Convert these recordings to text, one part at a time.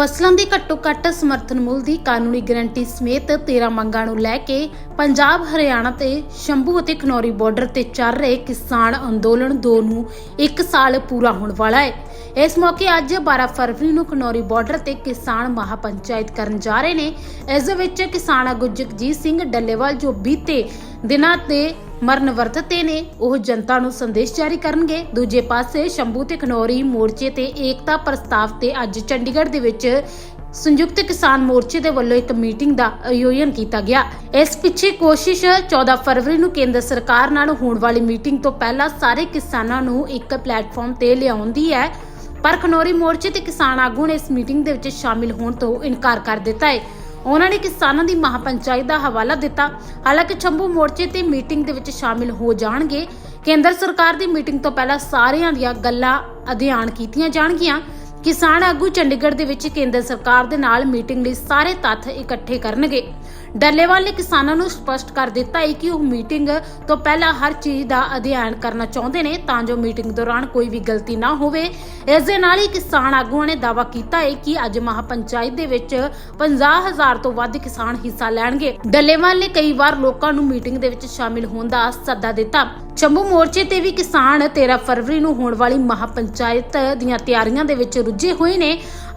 ਫਸਲਾਂ ਦੀ ਘੱਟੋ ਘੱਟ ਸਮਰਥਨ ਮੁੱਲ ਦੀ ਕਾਨੂੰਨੀ ਗਾਰੰਟੀ ਸਮੇਤ 13 ਮੰਗਾਂ ਨੂੰ ਲੈ ਕੇ ਪੰਜਾਬ, ਹਰਿਆਣਾ ਤੇ ਸ਼ੰਭੂ ਅਤੇ ਖਨੌਰੀ ਬਾਰਡਰ ਤੇ ਚੱਲ ਰਹੇ ਕਿਸਾਨ ਅੰਦੋਲਨ 2 ਨੂੰ 1 ਸਾਲ ਪੂਰਾ ਹੋਣ ਵਾਲਾ ਹੈ। ਇਸ ਮੌਕੇ ਅੱਜ 12 ਫਰਵਰੀ ਨੂੰ ਖਨੌਰੀ ਬਾਰਡਰ ਤੇ ਕਿਸਾਨ ਮਹਾਪੰਚਾਇਤ ਕਰਨ ਜਾ ਰਹੇ ਨੇ। ਇਸ ਦੇ ਵਿੱਚ ਕਿਸਾਨ ਆਗੂ ਜਗਜੀਤ ਸਿੰਘ ਡੱਲੇਵਾਲ ਜੋ ਬੀਤੇ ਦਿਨਾਂ ਤੇ ਮਰਨ ਵਰਤ ਨੇ। ਉਹ ਜਨਤਾ ਨੂੰ ਸੰਦੇਸ਼ ਜਾਰੀ ਕਰਨਗੇ। ਦੂਜੇ ਪਾਸੇ ਸ਼ੰਭੂ ਤੇ ਖਨੌਰੀ ਮੋਰਚੇ ਤੇ ਏਕਤਾ ਪ੍ਰਸਤਾਵ ਤੇ ਅੱਜ ਚੰਡੀਗੜ੍ਹ ਦੇ ਵਿੱਚ ਸੰਯੁਕਤ ਕਿਸਾਨ ਮੋਰਚੇ ਦੇ ਵੱਲੋਂ ਇੱਕ ਮੀਟਿੰਗ ਦਾ ਆਯੋਜਨ ਕੀਤਾ ਗਿਆ। ਇਸ ਪਿੱਛੇ ਕੋਸ਼ਿਸ਼ 14 ਫਰਵਰੀ ਨੂੰ ਕੇਂਦਰ ਸਰਕਾਰ ਨਾਲ ਹੋਣ ਵਾਲੀ ਮੀਟਿੰਗ ਤੋਂ ਪਹਿਲਾਂ ਸਾਰੇ ਕਿਸਾਨਾਂ ਨੂੰ ਇੱਕ ਪਲੇਟਫਾਰਮ ਤੇ ਲਿਆਉਣ ਦੀ ਹੈ। ਪਰ ਖਨੌਰੀ ਮੋਰਚੇ ਤੇ ਕਿਸਾਨ ਆਗੂ ਨੇ ਇਸ ਮੀਟਿੰਗ ਦੇ ਵਿੱਚ ਸ਼ਾਮਿਲ ਹੋਣ ਤੋਂ ਇਨਕਾਰ ਕਰ ਦਿੱਤਾ ਹੈ। ਉਹਨਾਂ ਨੇ ਕਿਸਾਨਾਂ ਦੀ ਮਹਾਪੰਚਾਇਤ ਦਾ ਹਵਾਲਾ ਦਿੱਤਾ। ਹਾਲਾਂਕਿ ਛੰਭੂ ਮੋਰਚੇ ਤੇ ਮੀਟਿੰਗ ਦੇ ਵਿੱਚ ਸ਼ਾਮਿਲ ਹੋ ਜਾਣਗੇ। ਕੇਂਦਰ ਸਰਕਾਰ ਦੀ ਮੀਟਿੰਗ ਤੋਂ ਪਹਿਲਾਂ ਸਾਰਿਆਂ ਦੀਆਂ ਗੱਲਾਂ ਅਧਿਐਨ ਕੀਤੀਆਂ ਜਾਣਗੀਆਂ। ਕਿਸਾਨ ਆਗੂ ਚੰਡੀਗੜ੍ਹ ਦੇ ਵਿੱਚ ਕੇਂਦਰ ਸਰਕਾਰ ਦੇ ਨਾਲ ਮੀਟਿੰਗ ਲਈ ਸਾਰੇ ਤੱਥ ਇਕੱਠੇ ਕਰਨਗੇ। ਡੱਲੇਵਾਲ ਨੇ ਕਿਸਾਨਾਂ ਨੂੰ ਸਪਸ਼ਟ ਕਰ ਦਿੱਤਾ ਹੈ ਕਿ ਉਹ ਮੀਟਿੰਗ ਤੋਂ ਪਹਿਲਾਂ ਹਰ ਚੀਜ਼ ਦਾ ਅਧਿਐਨ ਕਰਨਾ ਚਾਹੁੰਦੇ ਨੇ ਤਾਂ ਜੋ ਮੀਟਿੰਗ ਦੌਰਾਨ ਕੋਈ ਵੀ ਗਲਤੀ ਨਾ ਹੋਵੇ। ਇਸ ਦੇ ਨਾਲ ਹੀ ਕਿਸਾਨ ਆਗੂਆਂ ਨੇ ਦਾਅਵਾ ਕੀਤਾ ਹੈ ਕਿ ਅੱਜ ਮਹਾਪੰਚਾਇਤ ਦੇ ਵਿੱਚ 50000 ਤੋਂ ਵੱਧ ਕਿਸਾਨ ਹਿੱਸਾ ਲੈਣਗੇ। ਡੱਲੇਵਾਲ ਨੇ ਕਈ ਵਾਰ ਲੋਕਾਂ ਨੂੰ ਮੀਟਿੰਗ ਦੇ ਵਿੱਚ ਸ਼ਾਮਿਲ ਹੋਣ ਦਾ ਸੱਦਾ ਦਿੱਤਾ। ਚੰਬੂ ਮੋਰਚੇ ਤੇ ਵੀ ਕਿਸਾਨ 13 ਫਰਵਰੀ ਨੂੰ ਹੋਣ ਵਾਲੀ ਮਹਾਪੰਚਾਇਤ ਦੀਆਂ ਤਿਆਰੀਆਂ ਦੇ ਵਿੱਚ ਰੁੱਝੇ ਹੋਏ ਨੇ।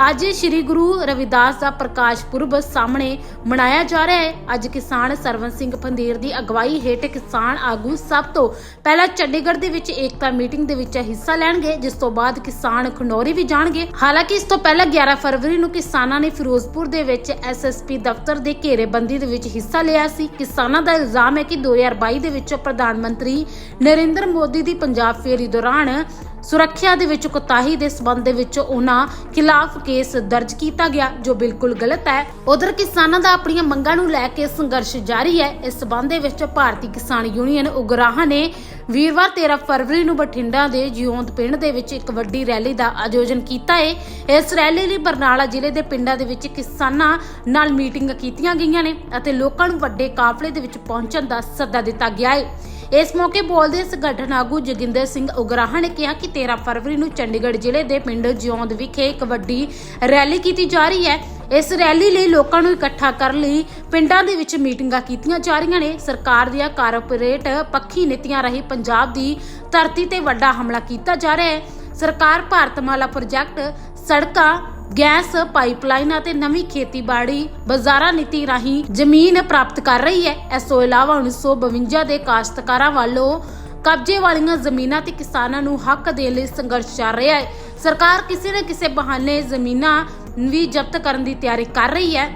ਅੱਜ ਸ੍ਰੀ ਗੁਰੂ ਰਵਿਦਾਸ ਦਾ ਪ੍ਰਕਾਸ਼ ਪੁਰਬ ਸਾਹਮਣੇ ਮਨਾਇਆ ਜਾ ਰਿਹਾ ਹੈ। ਅੱਜ ਕਿਸਾਨ ਸਰਵਨ ਸਿੰਘ ਪੰਧੀਰ ਦੀ ਅਗਵਾਈ ਹੇਠ ਕਿਸਾਨ ਆਗੂ ਸਭ ਤੋਂ ਪਹਿਲਾਂ ਚੰਡੀਗੜ੍ਹ ਦੇ ਵਿੱਚ ਏਕਤਾ ਮੀਟਿੰਗ ਦੇ ਵਿੱਚ ਹਿੱਸਾ ਲੈਣਗੇ, ਜਿਸ ਤੋਂ ਬਾਅਦ ਕਿਸਾਨ ਖਨੌਰੀ ਵੀ ਜਾਣਗੇ। ਹਾਲਾਂਕਿ ਇਸ ਤੋਂ ਪਹਿਲਾਂ 11 ਫਰਵਰੀ ਨੂੰ ਕਿਸਾਨਾਂ ਨੇ ਫਿਰੋਜ਼ਪੁਰ ਦੇ ਵਿੱਚ ਐਸਐਸਪੀ ਦਫ਼ਤਰ ਦੇ ਘੇਰੇਬੰਦੀ ਦੇ ਵਿੱਚ ਹਿੱਸਾ ਲਿਆ ਸੀ। ਕਿਸਾਨਾਂ ਦਾ ਇਲਜ਼ਾਮ ਹੈ ਕਿ 2022 ਦੇ ਵਿੱਚ ਪ੍ਰਧਾਨ ਮੰਤਰੀ ਨਰਿੰਦਰ ਮੋਦੀ ਦੀ ਪੰਜਾਬ ਫੇਰੀ ਦੌਰਾਨ ਸੁਰੱਖਿਆ ਦੇ ਵਿੱਚ ਕੋਤਾਹੀ ਦੇ ਸਬੰਧ ਦੇ ਵਿੱਚ ਉਹਨਾਂ ਖਿਲਾਫ ਕੇਸ ਦਰਜ ਕੀਤਾ ਗਿਆ, ਜੋ ਬਿਲਕੁਲ ਗਲਤ ਹੈ। ਉਧਰ ਕਿਸਾਨਾਂ ਦਾ ਆਪਣੀਆਂ ਮੰਗਾਂ ਨੂੰ ਲੈ ਕੇ ਸੰਘਰਸ਼ ਜਾਰੀ ਹੈ। ਇਸ ਸਬੰਧ ਦੇ ਵਿੱਚ ਭਾਰਤੀ ਕਿਸਾਨ ਯੂਨੀਅਨ ਉਗਰਾਹਾਂ ਨੇ ਵੀਰਵਾਰ 13 ਫਰਵਰੀ ਨੂੰ ਬਠਿੰਡਾ ਦੇ ਜਿਉਂਦ ਪਿੰਡ ਦੇ ਵਿੱਚ ਇੱਕ ਵੱਡੀ ਰੈਲੀ ਦਾ ਆਯੋਜਨ ਕੀਤਾ ਹੈ ਇਸ ਰੈਲੀ ਲਈ ਬਰਨਾਲਾ ਜ਼ਿਲ੍ਹੇ ਦੇ ਪਿੰਡਾਂ ਦੇ ਵਿੱਚ ਕਿਸਾਨਾਂ ਨਾਲ ਮੀਟਿੰਗ ਕੀਤੀਆਂ ਗਈਆਂ ਨੇ ਅਤੇ ਲੋਕਾਂ ਨੂੰ ਵੱਡੇ ਕਾਫਲੇ ਦੇ ਵਿੱਚ ਪਹੁੰਚਣ ਦਾ ਸੱਦਾ ਦਿੱਤਾ ਗਿਆ ਹੈ ਇਸ ਮੌਕੇ ਬੋਲਦੇ ਸੰਗਠਨ ਆਗੂ ਜੋਗਿੰਦਰ ਸਿੰਘ ਉਗਰਾਹਾਂ ਨੇ ਕਿਹਾ ਕਿ 13 ਫਰਵਰੀ ਨੂੰ ਚੰਡੀਗੜ੍ਹ ਜ਼ਿਲ੍ਹੇ ਦੇ ਪਿੰਡ ਜਿਉਂਦ ਵਿਖੇ ਇੱਕ ਵੱਡੀ ਰੈਲੀ ਕੀਤੀ ਜਾ ਰਹੀ ਹੈ। ਇਸ ਰੈਲੀ ਲਈ ਲੋਕਾਂ ਨੂੰ ਇਕੱਠਾ ਕਰਨ ਲਈ ਪਿੰਡਾਂ ਦੇ ਵਿੱਚ ਮੀਟਿੰਗਾਂ ਕੀਤੀਆਂ ਜਾ ਰਹੀਆਂ ਨੇ। ਸਰਕਾਰ ਦੀਆਂ ਕਾਰਪੋਰੇਟ ਪੱਖੀ ਨੀਤੀਆਂ ਰਾਹੀਂ ਪੰਜਾਬ ਦੀ ਧਰਤੀ ਤੇ ਵੱਡਾ ਹਮਲਾ ਕੀਤਾ ਜਾ ਰਿਹਾ ਹੈ। ਸਰਕਾਰ ਭਾਰਤਮਾਲਾ ਪ੍ਰੋਜੈਕਟ ਸੜਕਾਂ ਗੈਸ, ਪਾਈਪਲਾਈਨਾਂ ਤੇ ਨਵੀਂ ਖੇਤੀਬਾੜੀ ਬਾਜ਼ਾਰਾਂ ਨੀਤੀ ਰਾਹੀਂ ਜ਼ਮੀਨ ਪ੍ਰਾਪਤ ਕਰ ਰਹੀ ਹੈ। ਇਸ ਤੋਂ ਇਲਾਵਾ 1952 ਦੇ ਕਾਸ਼ਤਕਾਰਾਂ ਵੱਲੋਂ ਕਬਜ਼ੇ ਵਾਲੀਆਂ ਜ਼ਮੀਨਾਂ ਤੇ ਕਿਸਾਨਾਂ ਨੂੰ ਹੱਕ ਦੇਣ ਲਈ ਸੰਘਰਸ਼ ਚੱਲ ਰਿਹਾ ਹੈ। ਸਰਕਾਰ ਕਿਸੇ ਨਾ ਕਿਸੇ ਬਹਾਨੇ ਜ਼ਮੀਨਾਂ ਵੀ ਜ਼ਬਤ ਕਰਨ ਦੀ ਤਿਆਰੀ ਕਰ ਰਹੀ ਹੈ।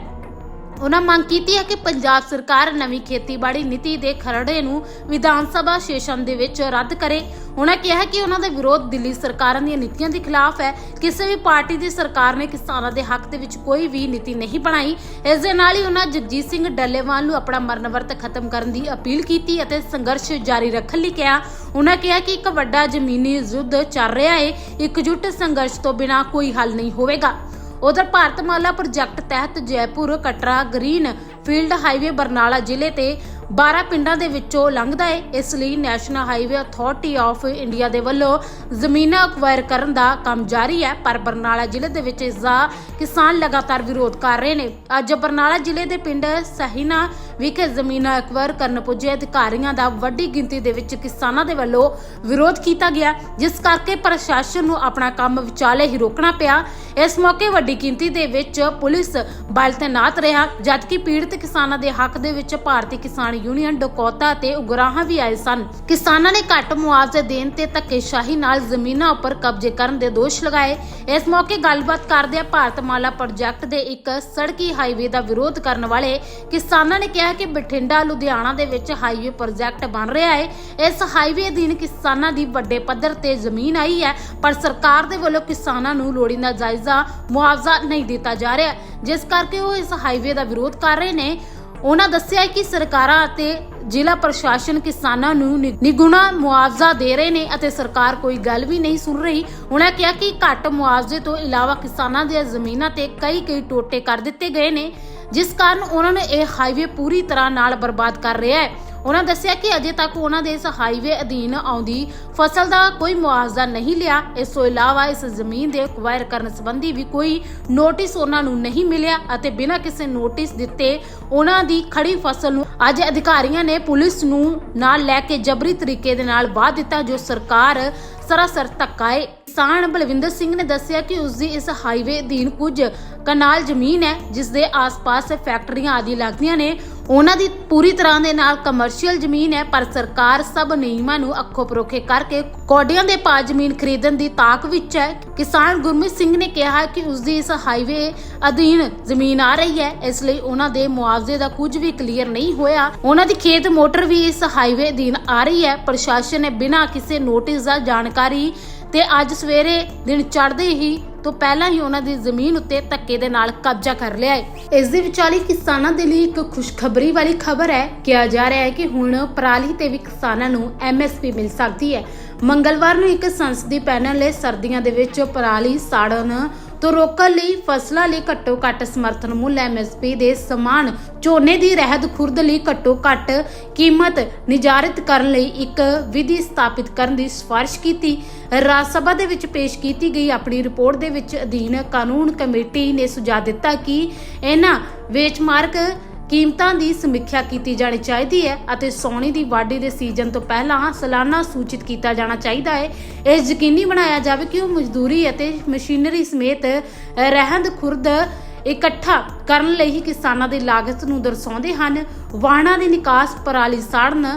ਉਹਨਾਂ ਮੰਗ ਕੀਤੀ ਹੈ ਕਿ ਪੰਜਾਬ ਸਰਕਾਰ ਨਵੀਂ ਖੇਤੀਬਾੜੀ ਨੀਤੀ ਦੇ ਖਰੜੇ ਨੂੰ ਵਿਧਾਨ ਸਭਾ ਸੈਸ਼ਨ ਦੇ ਵਿੱਚ ਰੱਦ ਕਰੇ। ਉਹਨਾਂ ਕਿਹਾ ਕਿ ਉਹਨਾਂ ਦਾ ਵਿਰੋਧ ਦਿੱਲੀ ਸਰਕਾਰਾਂ ਦੀਆਂ ਨੀਤੀਆਂ ਦੇ ਖਿਲਾਫ ਹੈ। ਕਿਸੇ ਵੀ ਪਾਰਟੀ ਦੀ ਸਰਕਾਰ ਨੇ ਕਿਸਾਨਾਂ ਦੇ ਹੱਕ ਦੇ ਵਿੱਚ ਕੋਈ ਵੀ ਨੀਤੀ ਨਹੀਂ ਬਣਾਈ। ਇਸ ਦੇ ਨਾਲ ਹੀ ਉਹਨਾਂ ਜਗਜੀਤ ਸਿੰਘ ਡੱਲੇਵਾਲ ਨੂੰ ਆਪਣਾ ਮਰਨ ਵਰਤ ਖਤਮ ਕਰਨ ਦੀ ਅਪੀਲ ਕੀਤੀ ਅਤੇ ਸੰਘਰਸ਼ ਜਾਰੀ ਰੱਖਣ ਲਈ ਕਿਹਾ। ਉਹਨਾਂ ਕਿਹਾ ਕਿ ਇੱਕ ਵੱਡਾ ਜ਼ਮੀਨੀ ਯੁੱਧ ਚੱਲ ਰਿਹਾ ਹੈ ਇਕਜੁੱਟ ਸੰਘਰਸ਼ ਤੋਂ ਬਿਨਾਂ ਕੋਈ ਹੱਲ ਨਹੀਂ ਹੋਵੇਗਾ। ਉਧਰ ਭਾਰਤਮਾਲਾ ਪ੍ਰੋਜੈਕਟ ਤਹਿਤ Jaipur, Katra, green field highway Barnala ਜ਼ਿਲ੍ਹੇ ਤੇ 12 ਪਿੰਡਾਂ ਦੇ ਵਿੱਚੋਂ ਲੰਘਦਾ ਹੈ ਇਸ ਲਈ National Highway Authority of India ਦੇ ਵੱਲੋਂ ਜ਼ਮੀਨਾਂ ਅਕਵਾਇਰ ਕਰਨ ਦਾ ਕੰਮ ਜਾਰੀ ਹੈ, ਪਰ ਬਰਨਾਲਾ ਜ਼ਿਲ੍ਹੇ ਦੇ ਵਿੱਚ ਇਸ ਦਾ ਕਿਸਾਨ ਲਗਾਤਾਰ ਵਿਰੋਧ ਕਰ ਰਹੇ ਨੇ। ਅੱਜ ਬਰਨਾਲਾ ਜ਼ਿਲ੍ਹੇ ਦੇ ਪਿੰਡ ਸਹੀਨਾ ਵਿਖੇ ਜ਼ਮੀਨਾਂ ਅਕਵਾਇਰ ਕਰਨ ਪੁੱਜੇ ਅਧਿਕਾਰੀਆਂ ਦਾ ਵੱਡੀ ਗਿਣਤੀ ਦੇ ਵਿੱਚ ਕਿਸਾਨਾਂ ਦੇ ਵੱਲੋਂ ਵਿਰੋਧ ਕੀਤਾ ਗਿਆ, ਜਿਸ ਕਰਕੇ ਪ੍ਰਸ਼ਾਸਨ ਨੂੰ ਆਪਣਾ ਕੰਮ ਵਿਚਾਲੇ ਹੀ ਰੋਕਣਾ ਪਿਆ। ਇਸ ਮੌਕੇ ਵੱਡੀ ਗਿਣਤੀ ਦੇ ਵਿੱਚ ਪੁਲਿਸ ਬਲ ਤੈਨਾਤ ਰਿਹਾ, ਜਦਕਿ ਪੀੜਤ ਕਿਸਾਨਾਂ ਦੇ ਹੱਕ ਦੇ ਵਿੱਚ ਭਾਰਤੀ ਕਿਸਾਨ ਯੂਨੀਅਨ ਡਕੌਤਾ ਤੇ ਉਗਰਾਹਾਂ ਵੀ ਆਏ ਸਨ। ਕਿਸਾਨਾਂ ਨੇ ਘੱਟ ਮੁਆਵਜ਼ੇ ਦੇਣ ਤੇ ਧੱਕੇਸ਼ਾਹੀ ਨਾਲ ਜ਼ਮੀਨਾਂ ਉੱਪਰ ਕਬਜ਼ੇ ਕਰਨ ਦੇ ਦੋਸ਼ ਲਗਾਏ। ਇਸ ਮੌਕੇ ਗੱਲਬਾਤ ਕਰਦਿਆਂ ਭਾਰਤਮਾਲਾ ਪ੍ਰੋਜੈਕਟ ਦੇ ਇੱਕ ਸੜਕੀ ਹਾਈਵੇ ਦਾ ਵਿਰੋਧ ਕਰਨ ਵਾਲੇ ਕਿਸਾਨਾਂ ਨੇ ਕਿਹਾ ਕਿ ਬਠਿੰਡਾ, ਲੁਧਿਆਣਾ ਦੇ ਵਿੱਚ ਹਾਈਵੇ ਪ੍ਰੋਜੈਕਟ ਬਣ ਰਿਹਾ ਹੈ। ਇਸ ਹਾਈਵੇ ਅਧੀਨ ਕਿਸਾਨਾਂ ਦੀ ਵੱਡੇ ਪੱਧਰ ਤੇ ਜ਼ਮੀਨ ਆਈ ਹੈ, ਪਰ ਸਰਕਾਰ ਦੇ ਵੱਲੋਂ ਕਿਸਾਨਾਂ ਨੂੰ ਲੋੜੀਂਦਾ ਜਾਇਜ਼ਾ ਮੁਆਵਜ਼ਾ ਨਹੀਂ ਦਿੱਤਾ ਜਾ ਰਿਹਾ। ਜਿਸ ਕਰਕੇ ਉਹ ਇਸ ਹਾਈਵੇ ਦਾ ਵਿਰੋਧ ਕਰ ਰਹੇ ਨੇ। ਉਹਨਾਂ ਦੱਸਿਆ ਕਿ ਸਰਕਾਰਾਂ ਅਤੇ ਜ਼ਿਲ੍ਹਾ ਪ੍ਰਸ਼ਾਸਨ ਕਿਸਾਨਾਂ ਨੂੰ ਨਿਗੁਣਾ ਮੁਆਵਜ਼ਾ ਦੇ ਰਹੇ ਨੇ ਅਤੇ ਸਰਕਾਰ ਕੋਈ ਗੱਲ ਵੀ ਨਹੀਂ ਸੁਣ ਰਹੀ। ਉਹਨਾਂ ਕਿਹਾ ਕਿ ਘੱਟ ਮੁਆਵਜ਼ੇ ਤੋਂ ਇਲਾਵਾ ਕਿਸਾਨਾਂ ਦੀਆਂ ਜ਼ਮੀਨਾਂ ਤੇ ਕਈ ਕਈ ਟੋਟੇ ਕਰ ਦਿੱਤੇ ਗਏ ਨੇ। ਜਿਸ ਕਾਰਨ ਉਹਨਾਂ ਨੇ ਇਹ ਹਾਈਵੇ ਪੂਰੀ ਤਰ੍ਹਾਂ ਨਾਲ ਬਰਬਾਦ ਕਰ ਰਿਹਾ ਹੈ। ਉਹਨਾਂ ਦੱਸਿਆ ਕਿ ਅਜੇ ਤੱਕ ਉਹਨਾਂ ਦੇ ਇਸ ਹਾਈਵੇ ਅਧੀਨ ਆਉਂਦੀ ਫਸਲ ਦਾ ਕੋਈ ਮੁਆਵਜ਼ਾ ਨਹੀਂ ਲਿਆ। ਇਸ ਤੋਂ ਇਲਾਵਾ ਇਸ ਜ਼ਮੀਨ ਦੇ ਅਕਵਾਇਰ ਕਰਨ ਸੰਬੰਧੀ ਵੀ ਕੋਈ ਨੋਟਿਸ ਉਹਨਾਂ ਨੂੰ ਨਹੀਂ ਮਿਲਿਆ ਅਤੇ ਬਿਨਾਂ ਕਿਸੇ ਨੋਟਿਸ ਦਿੱਤੇ ਉਹਨਾਂ ਦੀ ਖੜੀ ਫਸਲ ਨੂੰ ਅੱਜ ਅਧਿਕਾਰੀਆਂ ਨੇ ਪੁਲਿਸ ਨੂੰ ਨਾਲ ਲੈ ਕੇ ਜਬਰੀ ਤਰੀਕੇ ਦੇ ਨਾਲ ਵਾਹ ਦਿੱਤਾ, ਜੋ ਸਰਕਾਰ ਸਰਾਸਰ ਧੱਕਾ ਹੈ ਕਿਸਾਨ ਬਲਵਿੰਦਰ ਸਿੰਘ ਨੇ ਦੱਸਿਆ ਕਿ ਉਸ ਦੀ ਇਸ ਹਾਈਵੇ ਅਧੀਨ ਕੁਝ ਕਨਾਲ ਜ਼ਮੀਨ ਹੈ, ਜਿਸ ਦੇ ਆਸ-ਪਾਸ ਫੈਕਟਰੀਆਂ ਆਦਿ ਲੱਗਦੀਆਂ ਨੇ। ਉਹਨਾਂ ਦੀ ਪੂਰੀ ਤਰ੍ਹਾਂ ਦੇ ਨਾਲ ਕਮਰਸ਼ੀਅਲ ਜ਼ਮੀਨ ਹੈ, ਪਰ ਸਰਕਾਰ ਸਭ ਨਿਯਮਾਂ ਨੂੰ ਅੱਖੋਂ ਪਰੋਖੇ ਕਰਕੇ ਕੋਡੀਆਂ ਦੇ ਪਾ ਜ਼ਮੀਨ ਖਰੀਦਣ ਦੀ ਤਾਕ ਵਿੱਚ ਹੈ। ਕਿਸਾਨ ਗੁਰਮੀਤ ਸਿੰਘ ਨੇ ਕਿਹਾ ਕਿ ਉਸ ਦੀ ਇਸ ਹਾਈਵੇ ਅਧੀਨ ਜ਼ਮੀਨ ਆ ਰਹੀ ਹੈ, ਇਸ ਲਈ ਉਹਨਾਂ ਦੇ ਮੁਆਵਜ਼ੇ ਦਾ ਕੁਝ ਵੀ ਕਲੀਅਰ ਨਹੀਂ ਹੋਇਆ। ਉਹਨਾਂ ਦੀ ਖੇਤ ਮੋਟਰ ਵੀ ਇਸ ਹਾਈਵੇ ਅਧੀਨ ਆ ਰਹੀ ਹੈ। ਪ੍ਰਸ਼ਾਸਨ ਨੇ ਬਿਨਾਂ ਕਿਸੇ ਨੋਟਿਸ ਦਾ ਜਾਣਕਾਰੀ ਤੇ ਅੱਜ ਸਵੇਰੇ ਦਿਨ ਚੜ੍ਹਦੇ ਹੀ ਤੋਂ ਪਹਿਲਾਂ ਹੀ ਉਹਨਾਂ ਦੀ ਜ਼ਮੀਨ ਉੱਤੇ ਧੱਕੇ ਦੇ ਨਾਲ ਕਬਜ਼ਾ ਕਰ ਲਿਆ ਹੈ। ਇਸ ਦੇ ਵਿਚਾਲੇ ਕਿਸਾਨਾਂ ਦੇ ਲਈ ਇੱਕ ਖੁਸ਼ਖਬਰੀ ਵਾਲੀ ਖਬਰ ਹੈ। ਕਿਹਾ ਜਾ ਰਿਹਾ ਹੈ ਕਿ ਹੁਣ ਪਰਾਲੀ ਤੇ ਵੀ ਕਿਸਾਨਾਂ ਨੂੰ ਐਮਐਸਪੀ ਮਿਲ ਸਕਦੀ ਹੈ। ਮੰਗਲਵਾਰ ਨੂੰ ਇੱਕ ਸੰਸਦੀ ਪੈਨਲ ਨੇ ਸਰਦੀਆਂ ਦੇ ਵਿੱਚ ਪਰਾਲੀ ਸਾੜਨ ਤੋਂ ਰੋਕਣ ਲਈ ਫਸਲਾਂ ਲਈ ਘੱਟੋ ਘੱਟ ਸਮਰਥਨ ਮੁੱਲ ਐਮਐਸਪੀ ਦੇ ਸਮਾਨ ਝੋਨੇ ਦੀ ਰਹਿਦ ਖੁਰਦ ਲਈ ਘੱਟੋ ਘੱਟ ਕੀਮਤ ਨਿਰਧਾਰਿਤ ਕਰਨ ਲਈ ਇੱਕ ਵਿਧੀ ਸਥਾਪਿਤ ਕਰਨ ਦੀ ਸਿਫਾਰਿਸ਼ ਕੀਤੀ। ਰਾਜ ਸਭਾ ਦੇ ਵਿੱਚ ਪੇਸ਼ ਕੀਤੀ ਗਈ ਆਪਣੀ ਰਿਪੋਰਟ ਦੇ ਵਿੱਚ ਅਧੀਨ ਕਾਨੂੰਨ ਕਮੇਟੀ ਨੇ ਸੁਝਾਅ ਦਿੱਤਾ ਕਿ ਇਹਨਾਂ ਵੇਚਮਾਰਕ ਕੀਮਤਾਂ ਦੀ ਸਮੀਖਿਆ ਕੀਤੀ ਜਾਣੀ ਚਾਹੀਦੀ ਹੈ ਅਤੇ ਸੌਣੀ ਦੀ ਵਾਢੀ ਦੇ ਸੀਜ਼ਨ ਤੋਂ ਪਹਿਲਾਂ ਸਾਲਾਨਾ ਸੂਚਿਤ ਕੀਤਾ ਜਾਣਾ ਚਾਹੀਦਾ ਹੈ। ਇਹ ਯਕੀਨੀ ਬਣਾਇਆ ਜਾਵੇ ਕਿ ਉਹ ਮਜ਼ਦੂਰੀ ਅਤੇ ਮਸ਼ੀਨਰੀ ਸਮੇਤ ਰਹਿੰਦ ਖੁਰਦ ਇਕੱਠਾ ਕਰਨ ਲਈ ਹੀ ਕਿਸਾਨਾਂ ਦੀ ਲਾਗਤ ਨੂੰ ਦਰਸਾਉਂਦੇ ਹਨ। ਵਾਹਨਾਂ ਦੀ ਨਿਕਾਸ ਪਰਾਲੀ ਸਾੜਨ,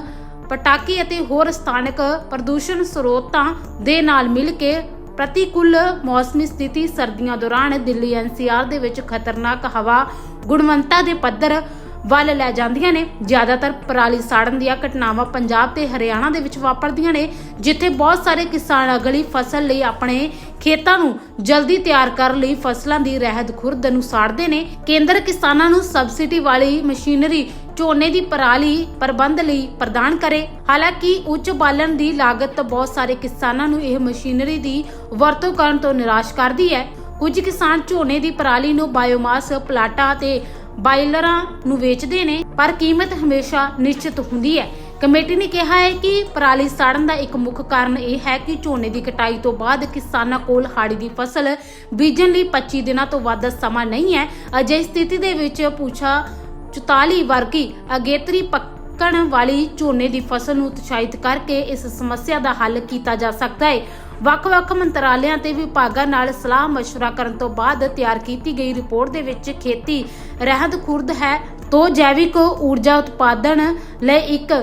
ਪਟਾਕੇ ਅਤੇ ਹੋਰ ਸਥਾਨਕ ਪ੍ਰਦੂਸ਼ਣ ਸਰੋਤਾਂ ਦੇ ਨਾਲ ਮਿਲ ਕੇ ਪ੍ਰਤੀਕੂਲ ਮੌਸਮੀ ਸਥਿਤੀ ਸਰਦੀਆਂ ਦੌਰਾਨ ਦਿੱਲੀ ਐਨਸੀਆਰ ਦੇ ਵਿੱਚ ਖਤਰਨਾਕ ਹਵਾ, ਗੁਣਵੰਤਾ ਦੇ ਪੱਧਰ ਵੱਲ ਲੈ ਜਾਂਦੀਆਂ ਨੇ। ਜ਼ਿਆਦਾਤਰ ਪਰਾਲੀ ਸਾੜਨ ਦੀਆਂ ਘਟਨਾਵਾਂ ਪੰਜਾਬ ਤੇ ਹਰਿਆਣਾ ਦੇ ਵਿੱਚ ਵਾਪਰਦੀਆਂ ਨੇ, ਜਿੱਥੇ ਬਹੁਤ ਸਾਰੇ ਕਿਸਾਨ ਅਗਲੀ ਫਸਲ ਲਈ ਆਪਣੇ ਖੇਤਾਂ ਨੂੰ ਜਲਦੀ ਤਿਆਰ ਕਰਨ ਲਈ ਫਸਲਾਂ ਦੀ ਰਹਿਦ ਖੁਰਦ ਨੂੰ ਸਾੜਦੇ ਨੇ। ਕੇਂਦਰ ਕਿਸਾਨਾਂ ਨੂੰ ਸਬਸਿਡੀ ਵਾਲੀ ਮਸ਼ੀਨਰੀ ਝੋਨੇ ਦੀ ਪਰਾਲੀ ਪ੍ਰਬੰਧ ਲਈ ਪ੍ਰਦਾਨ ਕਰੇ। ਹਾਲਾਂਕਿ ਉੱਚ ਬਾਲਣ ਦੀ ਲਾਗਤ ਬਹੁਤ ਸਾਰੇ ਕਿਸਾਨਾਂ ਨੂੰ ਇਹ ਮਸ਼ੀਨਰੀ ਦੀ ਵਰਤੋਂ ਕਰਨ ਤੋਂ ਨਿਰਾਸ਼ ਕਰਦੀ ਹੈ। ਕੁਝ ਕਿਸਾਨ ਝੋਨੇ ਦੀ ਪਰਾਲੀ ਨੂੰ ਬਾਇਓਮਾਸ, ਪਲਾਟਾਂ ਤੇ ਬਾਇਲਰਾਂ ਨੂੰ ਵੇਚਦੇ ਨੇ, ਪਰ ਕੀਮਤ ਹਮੇਸ਼ਾ ਨਿਸ਼ਚਿਤ ਹੁੰਦੀ ਹੈ। ਕਮੇਟੀ ਨੇ ਕਿਹਾ ਹੈ ਕਿ ਪਰਾਲੀ ਸਾੜਨ ਦਾ ਇੱਕ ਮੁੱਖ ਕਾਰਨ ਇਹ ਹੈ ਕਿ ਝੋਨੇ ਦੀ ਕਟਾਈ ਤੋਂ ਬਾਅਦ ਕਿਸਾਨਾਂ ਕੋਲ ਹਾੜੀ ਦੀ ਫਸਲ ਬੀਜਣ ਲਈ 25 ਦਿਨਾਂ ਤੋਂ ਵੱਧ ਸਮਾਂ ਨਹੀਂ ਹੈ। ਅਜਿਹੀ ਸਥਿਤੀ ਦੇ ਵਿੱਚ ਪੂਛਾ 44 ਵਰਗੀ ਅਗੇਤਰੀ ਪੱਕਣ ਵਾਲੀ ਝੋਨੇ ਦੀ ਫਸਲ ਨੂੰ ਉਤਸ਼ਾਹਿਤ ਕਰਕੇ ਇਸ ਸਮੱਸਿਆ ਦਾ ਹੱਲ ਕੀਤਾ ਜਾ ਸਕਦਾ ਹੈ। ਵੱਖ-ਵੱਖ ਮੰਤਰਾਲਿਆਂ ਤੇ ਵਿਭਾਗਾਂ ਨਾਲ ਸਲਾਹ مشورہ ਕਰਨ ਤੋਂ ਬਾਅਦ ਤਿਆਰ ਕੀਤੀ ਗਈ ਰਿਪੋਰਟ ਦੇ ਵਿੱਚ ਖੇਤੀ ਰਹਿੰਦ ਖੁਰਦ ਹੈ ਤੋਂ ਜੈਵਿਕ ਊਰਜਾ ਉਤਪਾਦਨ ਲਈ ਇੱਕ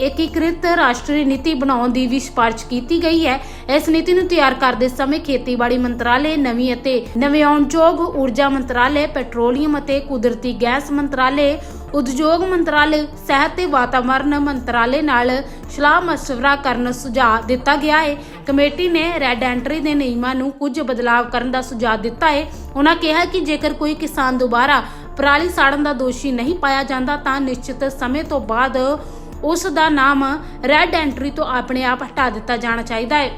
ਏਕੀਕ੍ਰਿਤ ਰਾਸ਼ਟਰੀ ਨੀਤੀ ਬਣਾਉਣ ਦੀ ਵੀ ਸਿਫਾਰਿਸ਼ ਕੀਤੀ ਗਈ ਹੈ ਇਸ ਨੀਤੀ ਨੂੰ ਤਿਆਰ ਕਰਦੇ ਸਮੇਂ ਖੇਤੀਬਾੜੀ ਮੰਤਰਾਲੇ ਨਵੀਂ ਅਤੇ ਨਵਿਆਉਣਯੋਗ ਊਰਜਾ ਮੰਤਰਾਲੇ ਪੈਟਰੋਲੀਅਮ ਅਤੇ ਕੁਦਰਤੀ ਗੈਸ ਮੰਤਰਾਲੇ ਉਦਯੋਗ ਮੰਤਰਾਲੇ ਸਿਹਤ ਤੇ ਵਾਤਾਵਰਣ ਮੰਤਰਾਲੇ ਨਾਲ ਸਲਾਹ ਮਸ਼ਵਰਾ ਕਰਨ ਸੁਝਾਅ ਦਿੱਤਾ ਗਿਆ ਹੈ ਕਮੇਟੀ ਨੇ ਰੈੱਡ ਐਂਟਰੀ ਦੇ ਨਿਯਮਾਂ ਨੂੰ ਕੁਝ ਬਦਲਾਵ ਕਰਨ ਦਾ ਸੁਝਾਅ ਦਿੱਤਾ ਹੈ ਉਹਨਾਂ ਕਿਹਾ ਕਿ ਜੇਕਰ ਕੋਈ ਕਿਸਾਨ ਦੁਬਾਰਾ ਪਰਾਲੀ ਸਾੜਨ ਦਾ ਦੋਸ਼ੀ ਨਹੀਂ ਪਾਇਆ ਜਾਂਦਾ, ਤਾਂ ਨਿਸ਼ਚਿਤ ਸਮੇਂ ਤੋਂ ਬਾਅਦ ਉਸ ਦਾ ਨਾਮ ਰੈੱਡ ਐਂਟਰੀ ਤੋਂ ਆਪਣੇ ਆਪ ਹਟਾ ਦਿੱਤਾ ਜਾਣਾ ਚਾਹੀਦਾ ਹੈ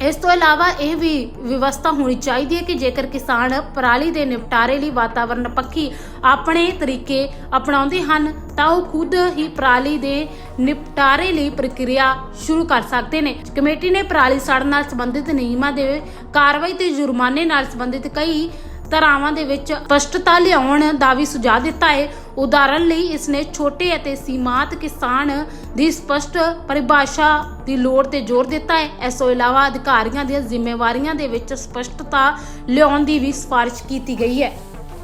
ਇਸ ਤੋਂ ਇਲਾਵਾ ਇਹ ਵੀ ਵਿਵਸਥਾ ਹੋਣੀ ਚਾਹੀਦੀ ਹੈ ਕਿ ਜੇਕਰ ਕਿਸਾਨ ਪਰਾਲੀ ਦੇ ਨਿਪਟਾਰੇ ਲਈ ਵਾਤਾਵਰਣ ਪੱਖੀ ਆਪਣੇ ਤਰੀਕੇ ਅਪਣਾਉਂਦੇ ਹਨ, ਤਾਂ ਉਹ ਖੁਦ ਹੀ ਪਰਾਲੀ ਦੇ ਨਿਪਟਾਰੇ ਲਈ ਪ੍ਰਕਿਰਿਆ ਸ਼ੁਰੂ ਕਰ ਸਕਦੇ ਨੇ। ਕਮੇਟੀ ਨੇ ਪਰਾਲੀ ਸਾੜਨ ਨਾਲ ਸੰਬੰਧਿਤ ਨਿਯਮਾਂ ਦੇ ਕਾਰਵਾਈ ਤੇ ਜੁਰਮਾਨੇ ਨਾਲ ਸੰਬੰਧਿਤ ਕਈ ਧਾਰਾਵਾਂ ਦੇ ਵਿੱਚ ਸਪਸ਼ਟਤਾ ਲਿਆਉਣ ਦਾ ਵੀ ਸੁਝਾਅ ਦਿੱਤਾ ਹੈ ਉਦਾਹਰਨ ਲਈ ਇਸ ਨੇ ਛੋਟੇ ਅਤੇ ਸੀਮਾਂਤ ਕਿਸਾਨ ਦੀ ਸਪਸ਼ਟ ਪਰਿਭਾਸ਼ਾ ਦੀ ਲੋੜ ਤੇ ਜ਼ੋਰ ਦਿੱਤਾ ਹੈ ਇਸ ਤੋਂ ਇਲਾਵਾ ਅਧਿਕਾਰੀਆਂ ਦੀਆਂ ਜ਼ਿੰਮੇਵਾਰੀਆਂ ਦੇ ਵਿੱਚ ਸਪਸ਼ਟਤਾ ਲਿਆਉਣ ਦੀ ਵੀ ਸਿਫਾਰਿਸ਼ ਕੀਤੀ ਗਈ ਹੈ।